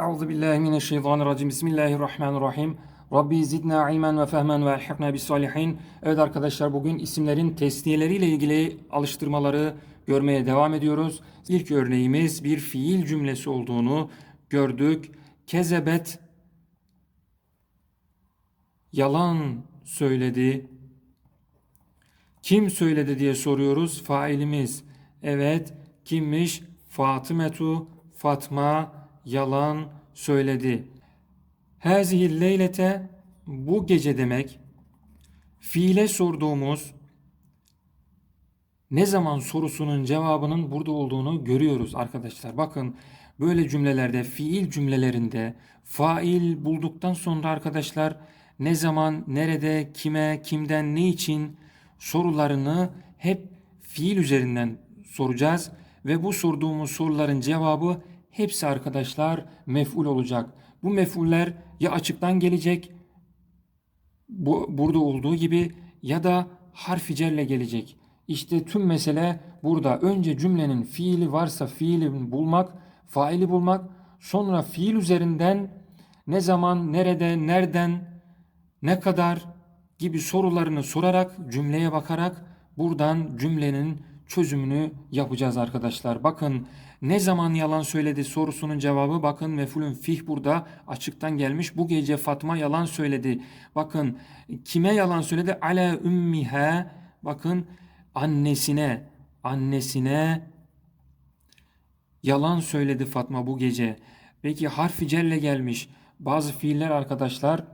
Euzu billahi mineşşeytanirracim. Bismillahirrahmanirrahim. Rabbi zidna ilmen ve fehmen ve elhikna bis salihin. Evet arkadaşlar bugün isimlerin tesniyeleriyle ilgili alıştırmaları görmeye devam ediyoruz. İlk örneğimiz bir fiil cümlesi olduğunu gördük. Kezebet yalan söyledi. Kim söyledi diye soruyoruz. Failimiz. Evet kimmiş? Fatımetu Fatma yalan söyledi. Hazihi leylete bu gece demek fiile sorduğumuz ne zaman sorusunun cevabının burada olduğunu görüyoruz arkadaşlar. Bakın böyle cümlelerde fiil cümlelerinde fail bulduktan sonra arkadaşlar ne zaman, nerede, kime, kimden, ne için sorularını hep fiil üzerinden soracağız ve bu sorduğumuz soruların cevabı hepsi arkadaşlar mef'ul olacak. Bu mef'uller ya açıktan gelecek bu burada olduğu gibi ya da harfi cerle gelecek. İşte tüm mesele burada. Önce cümlenin fiili varsa fiili bulmak, faili bulmak, sonra fiil üzerinden ne zaman, nerede, nereden, ne kadar gibi sorularını sorarak, cümleye bakarak buradan cümlenin çözümünü yapacağız arkadaşlar. Bakın ne zaman yalan söyledi sorusunun cevabı bakın mefulün fih burada açıktan gelmiş. Bu gece Fatma yalan söyledi. Bakın kime yalan söyledi? Ala ümmihe bakın annesine annesine yalan söyledi Fatma bu gece. Peki harfi celle gelmiş. Bazı fiiller arkadaşlar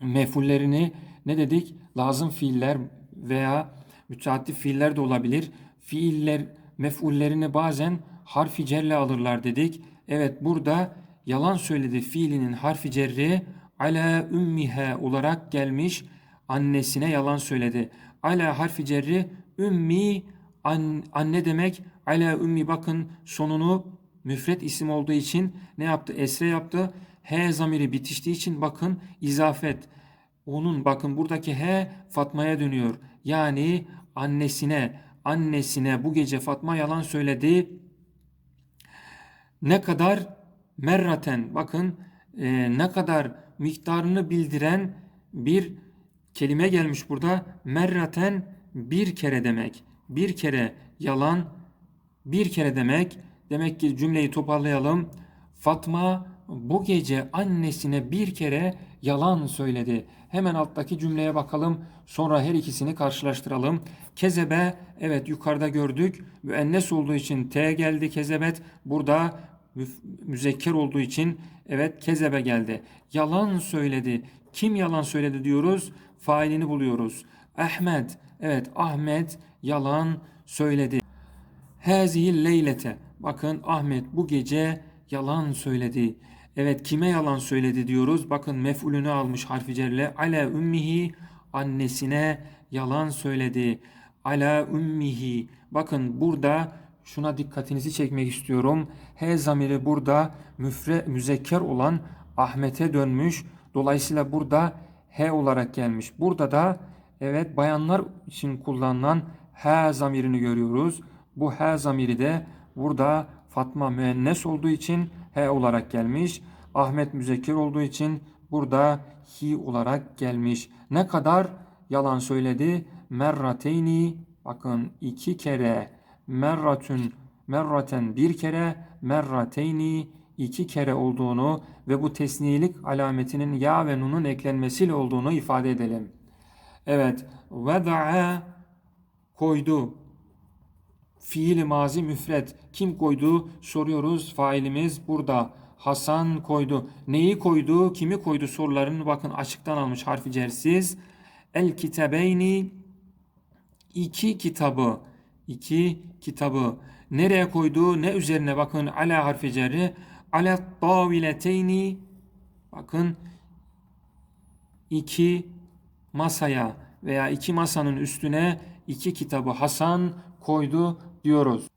mefullerini ne dedik? Lazım fiiller veya müteaddif fiiller de olabilir. Fiiller mefullerini bazen harfi cerle alırlar dedik. Evet burada yalan söyledi fiilinin harfi cerri ala ümmihe olarak gelmiş. Annesine yalan söyledi. Ala harfi cerri ümmi an, anne demek. Ala ümmi bakın sonunu müfret isim olduğu için ne yaptı? Esre yaptı. H zamiri bitiştiği için bakın izafet. Onun bakın buradaki H Fatma'ya dönüyor. Yani annesine annesine bu gece Fatma yalan söyledi. Ne kadar merraten bakın e, ne kadar miktarını bildiren bir kelime gelmiş burada. Merraten bir kere demek. Bir kere yalan bir kere demek. Demek ki cümleyi toparlayalım. Fatma bu gece annesine bir kere yalan söyledi. Hemen alttaki cümleye bakalım. Sonra her ikisini karşılaştıralım. Kezebe evet yukarıda gördük. Müennes olduğu için T geldi kezebet. Burada müzekker olduğu için evet kezebe geldi. Yalan söyledi. Kim yalan söyledi diyoruz? Failini buluyoruz. Ahmet evet Ahmet yalan söyledi. Hazihi leylete bakın Ahmet bu gece yalan söyledi. Evet kime yalan söyledi diyoruz. Bakın mef'ulünü almış harfi cerle. Ala ümmihi annesine yalan söyledi. Ala ümmihi. Bakın burada şuna dikkatinizi çekmek istiyorum. H zamiri burada müfre, müzekker olan Ahmet'e dönmüş. Dolayısıyla burada H olarak gelmiş. Burada da evet bayanlar için kullanılan H zamirini görüyoruz. Bu H zamiri de burada Fatma müennes olduğu için H olarak gelmiş. Ahmet müzekker olduğu için burada hi olarak gelmiş. Ne kadar yalan söyledi? Merrateyni bakın iki kere merratün merraten bir kere merrateyni iki kere olduğunu ve bu tesniyelik alametinin ya ve nunun eklenmesiyle olduğunu ifade edelim. Evet. Veda'a koydu. Fiil mazi müfret. Kim koydu? Soruyoruz. Failimiz burada. Hasan koydu. Neyi koydu? Kimi koydu sorularını bakın açıktan almış harfi cersiz. El kitabeyni iki kitabı. iki kitabı. Nereye koydu? Ne üzerine? Bakın ala harfi cerri. Ala tavileteyni bakın iki masaya veya iki masanın üstüne iki kitabı Hasan koydu diyoruz.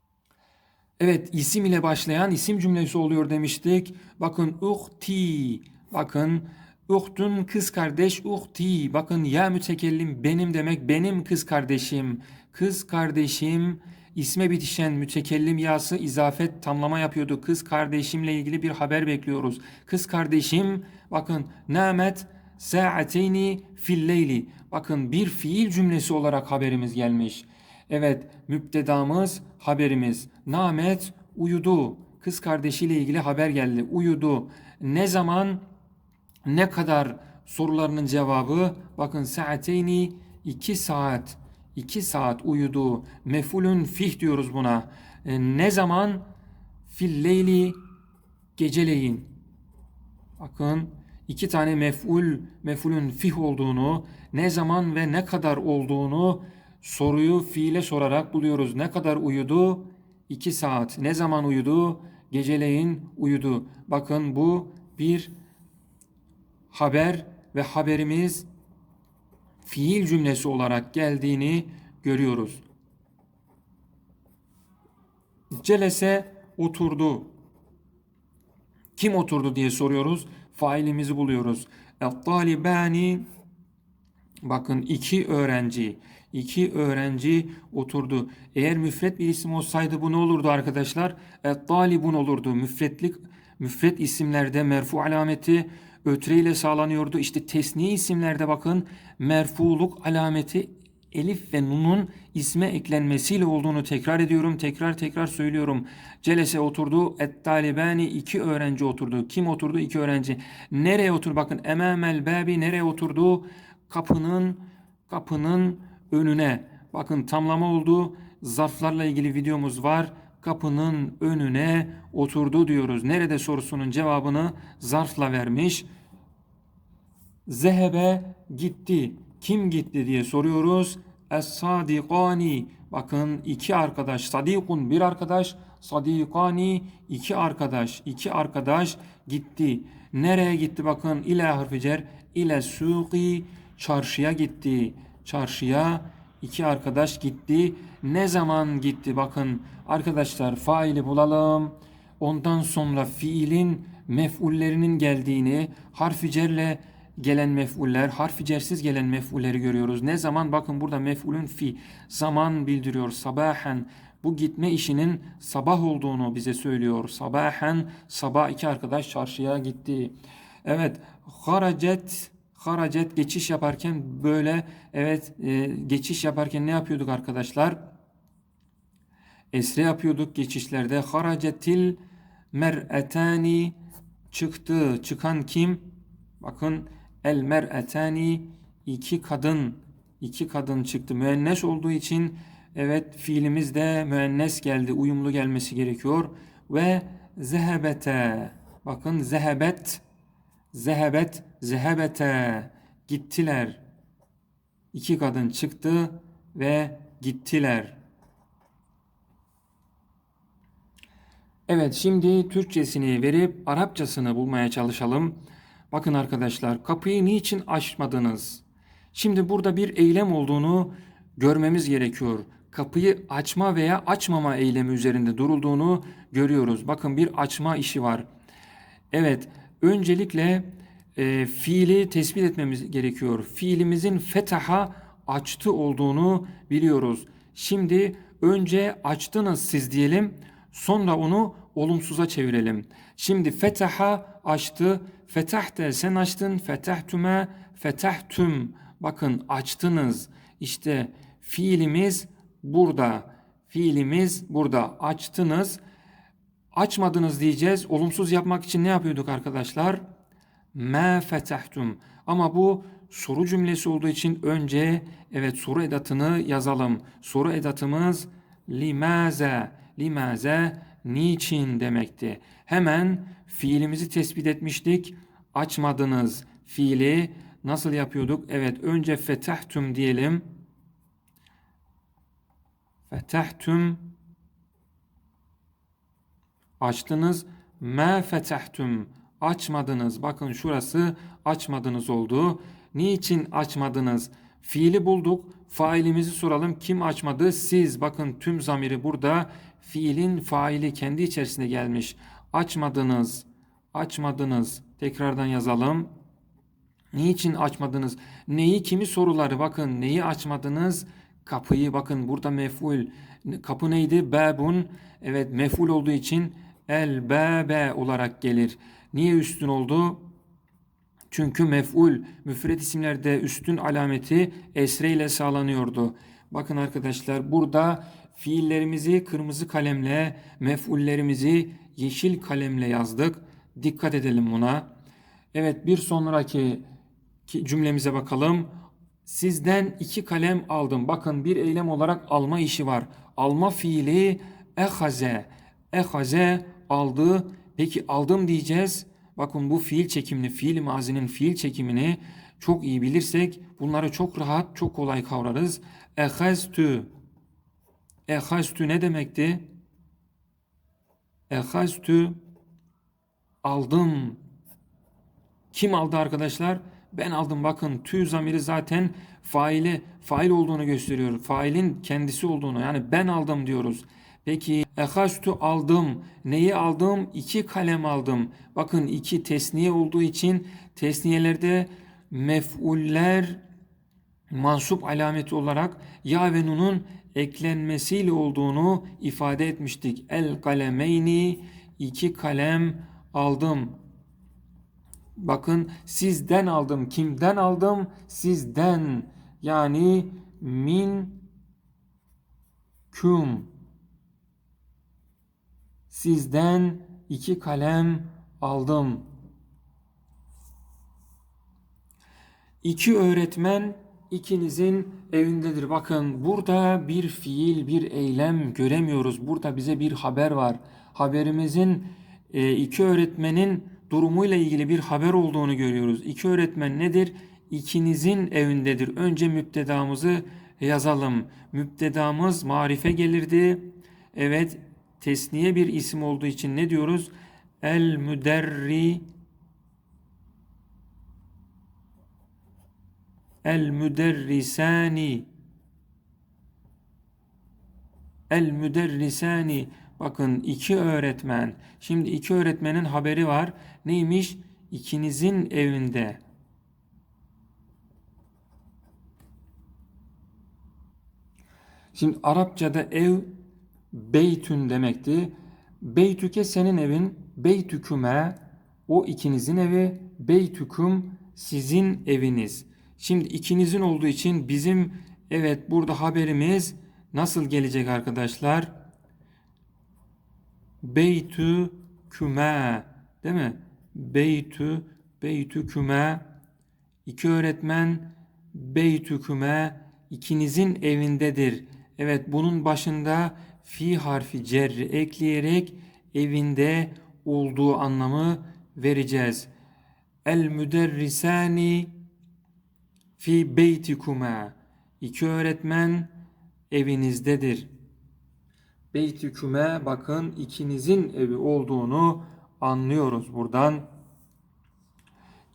Evet isim ile başlayan isim cümlesi oluyor demiştik. Bakın uhti. Bakın uhtun kız kardeş uhti. Bakın ya mütekellim benim demek benim kız kardeşim. Kız kardeşim İsme bitişen mütekellim yası izafet tamlama yapıyordu. Kız kardeşimle ilgili bir haber bekliyoruz. Kız kardeşim bakın namet sa'ateyni fil leyli. Bakın bir fiil cümlesi olarak haberimiz gelmiş. Evet müptedamız haberimiz. Namet uyudu. Kız kardeşiyle ilgili haber geldi. Uyudu. Ne zaman ne kadar sorularının cevabı bakın saateyni 2 saat 2 saat uyudu. Mefulün fih diyoruz buna. E, ne zaman? Fil leyli geceleyin. Bakın iki tane mef'ul, mef'ulün fih olduğunu, ne zaman ve ne kadar olduğunu soruyu fiile sorarak buluyoruz. Ne kadar uyudu? 2 saat. Ne zaman uyudu? Geceleyin uyudu. Bakın bu bir haber ve haberimiz fiil cümlesi olarak geldiğini görüyoruz. Celese oturdu. Kim oturdu diye soruyoruz. Failimizi buluyoruz. El-talibani bakın iki öğrenci. İki öğrenci oturdu. Eğer müfret bir isim olsaydı bu ne olurdu arkadaşlar? El-talibun olurdu. Müfretlik müfret isimlerde merfu alameti ötre ile sağlanıyordu. İşte tesniye isimlerde bakın merfuluk alameti elif ve nunun isme eklenmesiyle olduğunu tekrar ediyorum. Tekrar tekrar söylüyorum. Celese oturdu. Et talibani iki öğrenci oturdu. Kim oturdu? İki öğrenci. Nereye oturdu? Bakın emamel babi nereye oturdu? Kapının kapının önüne. Bakın tamlama oldu. Zarflarla ilgili videomuz var. Kapının önüne oturdu diyoruz. Nerede sorusunun cevabını zarfla vermiş. Zehebe gitti. Kim gitti diye soruyoruz. Es-sadikani. Bakın iki arkadaş. Sadikun bir arkadaş. Sadikani iki arkadaş. iki arkadaş gitti. Nereye gitti bakın. İle harfi cer. İle suqi. Çarşıya gitti. Çarşıya iki arkadaş gitti. Ne zaman gitti bakın. Arkadaşlar faili bulalım. Ondan sonra fiilin mef'ullerinin geldiğini harfi cerle gelen mef'uller, harfi cersiz gelen mef'ulleri görüyoruz. Ne zaman? Bakın burada mef'ulün fi zaman bildiriyor. Sabahen bu gitme işinin sabah olduğunu bize söylüyor. Sabahen sabah iki arkadaş çarşıya gitti. Evet, haracet haracet geçiş yaparken böyle evet e, geçiş yaparken ne yapıyorduk arkadaşlar? Esre yapıyorduk geçişlerde. Haracetil mer'etani çıktı. Çıkan kim? Bakın el mer'etani iki kadın iki kadın çıktı. Müennes olduğu için evet fiilimiz de müennes geldi. Uyumlu gelmesi gerekiyor. Ve zehebete bakın zehebet zehebet zehebete gittiler. İki kadın çıktı ve gittiler. Evet şimdi Türkçesini verip Arapçasını bulmaya çalışalım. Bakın arkadaşlar kapıyı niçin açmadınız? Şimdi burada bir eylem olduğunu görmemiz gerekiyor. Kapıyı açma veya açmama eylemi üzerinde durulduğunu görüyoruz. Bakın bir açma işi var. Evet öncelikle e, fiili tespit etmemiz gerekiyor. Fiilimizin fetaha açtı olduğunu biliyoruz. Şimdi önce açtınız siz diyelim. Sonra onu olumsuza çevirelim. Şimdi fetaha açtı. Fetahte sen açtın. Fetahtüme fetahtüm. Bakın açtınız. İşte fiilimiz burada. Fiilimiz burada. Açtınız. Açmadınız diyeceğiz. Olumsuz yapmak için ne yapıyorduk arkadaşlar? Ma fetahtum. Ama bu soru cümlesi olduğu için önce evet soru edatını yazalım. Soru edatımız limaze. Limaze niçin demekti. Hemen fiilimizi tespit etmiştik. Açmadınız fiili nasıl yapıyorduk? Evet önce fetahtum diyelim. Fetahtum açtınız. Ma fetahtum açmadınız. Bakın şurası açmadınız oldu. Niçin açmadınız? Fiili bulduk. Failimizi soralım. Kim açmadı? Siz. Bakın tüm zamiri burada. Fiilin faili kendi içerisinde gelmiş. Açmadınız. Açmadınız. Tekrardan yazalım. Niçin açmadınız? Neyi kimi soruları bakın neyi açmadınız? kapıyı bakın burada mef'ul. Kapı neydi? Babun. Evet mef'ul olduğu için el olarak gelir. Niye üstün oldu? Çünkü mef'ul müfred isimlerde üstün alameti esre ile sağlanıyordu. Bakın arkadaşlar burada fiillerimizi kırmızı kalemle, mef'ullerimizi yeşil kalemle yazdık. Dikkat edelim buna. Evet bir sonraki ki- cümlemize bakalım. Sizden iki kalem aldım. Bakın bir eylem olarak alma işi var. Alma fiili ehaze. Ehaze aldı. Peki aldım diyeceğiz. Bakın bu fiil çekimini, fiil mazinin fiil çekimini çok iyi bilirsek bunları çok rahat, çok kolay kavrarız. Ehaztü. Ehaztü ne demekti? Ehaztü aldım. Kim aldı arkadaşlar? Ben aldım. Bakın tü zamiri zaten faile fail olduğunu gösteriyor. Failin kendisi olduğunu. Yani ben aldım diyoruz. Peki ehastu aldım. Neyi aldım? İki kalem aldım. Bakın iki tesniye olduğu için tesniyelerde mef'uller mansup alameti olarak ya ve nunun eklenmesiyle olduğunu ifade etmiştik. El kalemeyni iki kalem aldım. Bakın sizden aldım. Kimden aldım? Sizden. Yani min küm. Sizden iki kalem aldım. İki öğretmen ikinizin evindedir. Bakın burada bir fiil, bir eylem göremiyoruz. Burada bize bir haber var. Haberimizin e, iki öğretmenin durumuyla ilgili bir haber olduğunu görüyoruz. İki öğretmen nedir? İkinizin evindedir. Önce müptedamızı yazalım. Müptedamız marife gelirdi. Evet, tesniye bir isim olduğu için ne diyoruz? El müderri El müderrisani El müderrisani Bakın iki öğretmen. Şimdi iki öğretmenin haberi var. Neymiş? İkinizin evinde. Şimdi Arapçada ev beytün demekti. Beytüke senin evin, beytüküme o ikinizin evi, beytüküm sizin eviniz. Şimdi ikinizin olduğu için bizim evet burada haberimiz nasıl gelecek arkadaşlar? Beytü küme değil mi? Beytü beytü küme iki öğretmen beytü küme ikinizin evindedir. Evet bunun başında fi harfi cerri ekleyerek evinde olduğu anlamı vereceğiz. El müderrisani fi beytikuma iki öğretmen evinizdedir. Beytüküme bakın ikinizin evi olduğunu anlıyoruz buradan.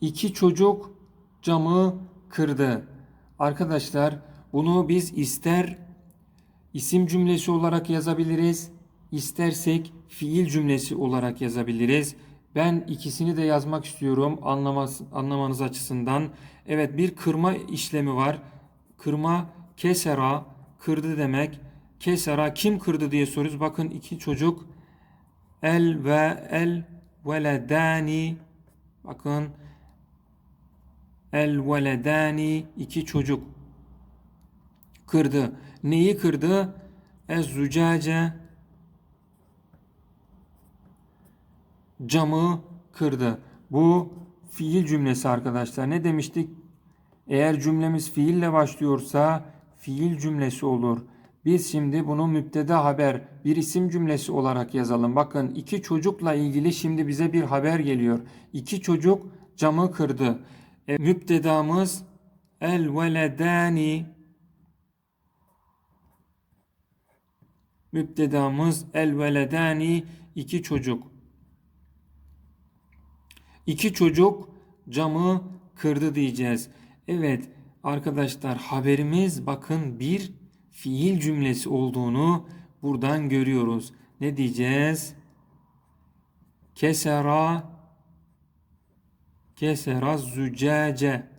İki çocuk camı kırdı. Arkadaşlar bunu biz ister isim cümlesi olarak yazabiliriz, istersek fiil cümlesi olarak yazabiliriz. Ben ikisini de yazmak istiyorum anlamanız, anlamanız açısından. Evet bir kırma işlemi var. Kırma kesera kırdı demek. Kesera kim kırdı diye soruyoruz. Bakın iki çocuk el ve el veledani bakın el veledani iki çocuk kırdı. Neyi kırdı? Ez zücace camı kırdı. Bu fiil cümlesi arkadaşlar. Ne demiştik? Eğer cümlemiz fiille başlıyorsa fiil cümlesi olur. Biz şimdi bunu müpteda haber bir isim cümlesi olarak yazalım. Bakın iki çocukla ilgili şimdi bize bir haber geliyor. İki çocuk camı kırdı. E, müptedamız el veledani müptedamız el veledani iki çocuk. İki çocuk camı kırdı diyeceğiz. Evet arkadaşlar haberimiz bakın bir fiil cümlesi olduğunu buradan görüyoruz. Ne diyeceğiz? Kesera kesera zücace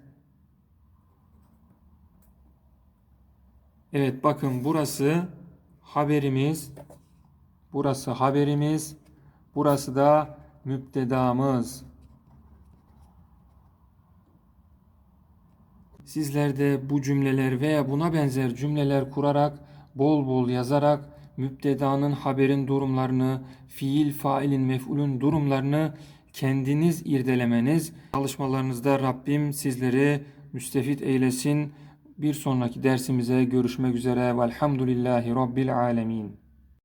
Evet bakın burası haberimiz. Burası haberimiz. Burası da müptedamız. Sizler de bu cümleler veya buna benzer cümleler kurarak, bol bol yazarak müptedanın haberin durumlarını, fiil, failin, mef'ulün durumlarını kendiniz irdelemeniz. Çalışmalarınızda Rabbim sizleri müstefit eylesin. Bir sonraki dersimize görüşmek üzere. Velhamdülillahi Rabbil alemin.